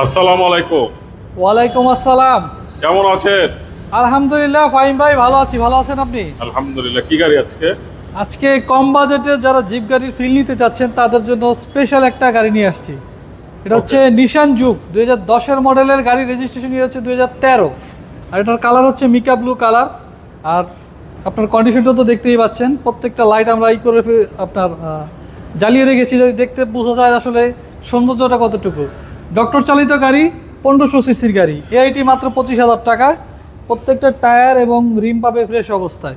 আসসালামু আলাইকুম। ওয়ালাইকুম আসসালাম। কেমন আছেন? আলহামদুলিল্লাহ ফাইন ভাই ভালো আছি। ভালো আছেন আপনি? আলহামদুলিল্লাহ কি গাড়ি আজকে? আজকে কম বাজেটে যারা জিপ গাড়ির ফিল নিতে চাচ্ছেন তাদের জন্য স্পেশাল একটা গাড়ি নিয়ে আসছি। এটা হচ্ছে নিশান যুগ দুই হাজার মডেলের গাড়ি রেজিস্ট্রেশন ইয়ে হচ্ছে দুই হাজার তেরো। আর এটার কালার হচ্ছে মিকা ব্লু কালার আর আপনার কন্ডিশনটা তো দেখতেই পাচ্ছেন প্রত্যেকটা লাইট আমরা ই করে আপনার জ্বালিয়ে রেখেছি যদি দেখতে বোঝা যায় আসলে সৌন্দর্যটা কতটুকু। ডক্টর চালিত গাড়ি পনেরোশো সিসির গাড়ি। এআইটি মাত্র পঁচিশ হাজার টাকা। প্রত্যেকটা টায়ার এবং রিম পাবে ফ্রেশ অবস্থায়।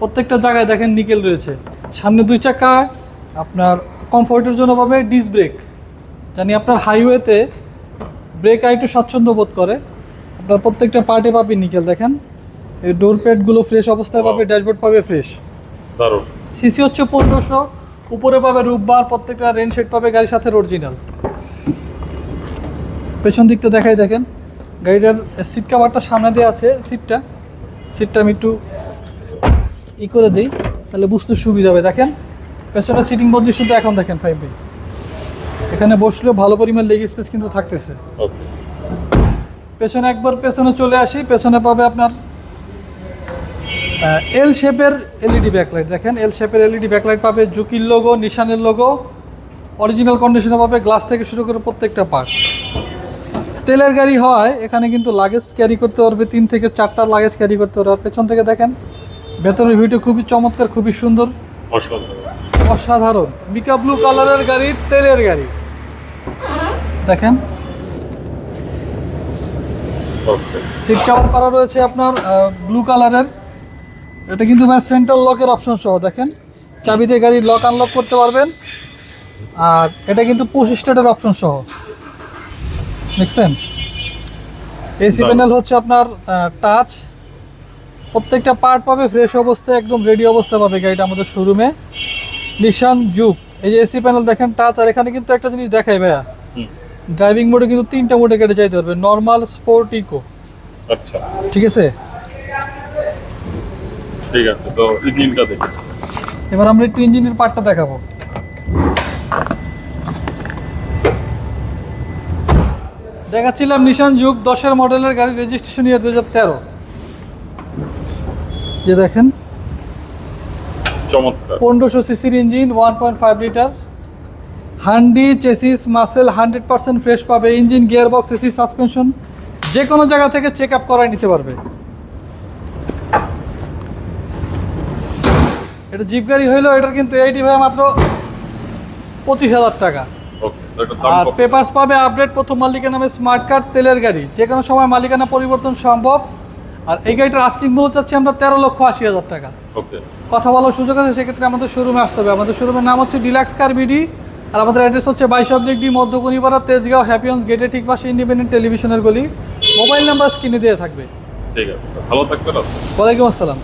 প্রত্যেকটা জায়গায় দেখেন নিকেল রয়েছে। সামনে দুই চাকা আপনার কমফোর্টের জন্য পাবে ডিস ব্রেক জানি আপনার হাইওয়েতে ব্রেক একটু স্বাচ্ছন্দ্য বোধ করে। আপনার প্রত্যেকটা পার্টে পাবে নিকেল দেখেন। এই ডোর প্যাডগুলো ফ্রেশ অবস্থায় পাবে ড্যাশবোর্ড পাবে ফ্রেশ দারুণ। সিসি হচ্ছে পনেরোশো উপরে পাবে রূপবার প্রত্যেকটা রেন শেড পাবে গাড়ির সাথে অরিজিনাল পেছন দিকটা দেখাই দেখেন। গাড়িটার সিট কাভারটা সামনে দিয়ে আছে সিটটা সিটটা আমি একটু ই করে দিই তাহলে বুঝতে সুবিধা হবে। দেখেন পেছনে সিটিং পজিশনটা এখন দেখেন ফাইভ বি এখানে বসলেও ভালো পরিমাণ লেগ স্পেস কিন্তু থাকতেছে। পেছনে একবার পেছনে চলে আসি পেছনে পাবে আপনার এল শেপের এলইডি ব্যাকলাইট দেখেন এল শেপের এলইডি ব্যাকলাইট পাবে জুকির লোগো নিশানের লোগো অরিজিনাল কন্ডিশনে পাবে গ্লাস থেকে শুরু করে প্রত্যেকটা পার্ট তেলের গাড়ি হয় এখানে কিন্তু লাগেজ ক্যারি করতে পারবে তিন থেকে চারটা লাগেজ ক্যারি করতে পারবে। পেছন থেকে দেখেন ভেতরের ভিউটা খুবই চমৎকার খুবই সুন্দর। অসাধারণ। মিকা ব্লু কালারের গাড়ি তেলের গাড়ি। দেখেন। সিট কভার করা রয়েছে আপনার ব্লু কালারের এটা কিন্তু ভাই সেন্ট্রাল লকের অপশন সহ দেখেন। চাবিতে গাড়ির লক আনলক করতে পারবেন। আর এটা কিন্তু পুশ স্টার্টের অপশন সহ। দেখছেন? এসি প্যানেল হচ্ছে আপনার টাচ প্রত্যেকটা পার্ট পাবে ফ্রেশ অবস্থায় একদম রেডি অবস্থা পাবে গাড়িটা আমাদের শোরুমে নিশান যুগ এই যে এসি প্যানেল দেখেন টাচ আর এখানে কিন্তু একটা জিনিস দেখাই ভাইয়া। ড্রাইভিং মোডে কিন্তু তিনটা মোডে কেটে যাইতে পারবে নর্মাল স্পোর্ট ইকো আচ্ছা। ঠিক আছে? ঠিক আছে তো ইঞ্জিনটা দেখি। এবার আমরা একটু ইঞ্জিনের পার্টটা দেখাবো। দেখাচ্ছিলাম নিশান যুগ দশের মডেলের গাড়ি রেজিস্ট্রেশন ইয়ার দু হাজার তেরো। যে দেখেন চমৎকার। পনেরোশো সিসির engine one point five litre handi chassis মাসেল হান্ড্রেড পার্সেন্ট ফ্রেশ পাবে। Engine gear box AC suspension যে কোনো জায়গা থেকে চেক আপ করাই নিতে পারবে। এটা জিপ গাড়ি হইলেও এটার কিন্তু এইটি ভাই মাত্র পঁচিশ হাজার টাকা। আর? পেপারস পাবে আপডেট প্রথম মালিকানা নামে স্মার্ট কার্ড তেলের গাড়ি। যে কোনো সময় মালিকানা পরিবর্তন সম্ভব। আর এই গাড়িটার আস্কিং মূল্য চাচ্ছি আমরা তেরো লক্ষ আশি হাজার টাকা। কথা বলার সুযোগ আছে সেক্ষেত্রে আমাদের শোরুমে আসতে হবে। আমাদের শোরুমের নাম হচ্ছে ডিলাক্স কার বিডি আর আমাদের অ্যাড্রেস হচ্ছে বাইশ অবজেক্ট ডি মধ্যকুনিপাড়া তেজগাঁও হ্যাপিয়ন্স গেটের ঠিক পাশে ইন্ডিপেন্ডেন্ট টেলিভিশনের গলি। মোবাইল নাম্বার স্ক্রিনে দিয়ে থাকবে। ঠিক আছে ভালো থাকবেন ওয়ালাইকুম আসসালাম।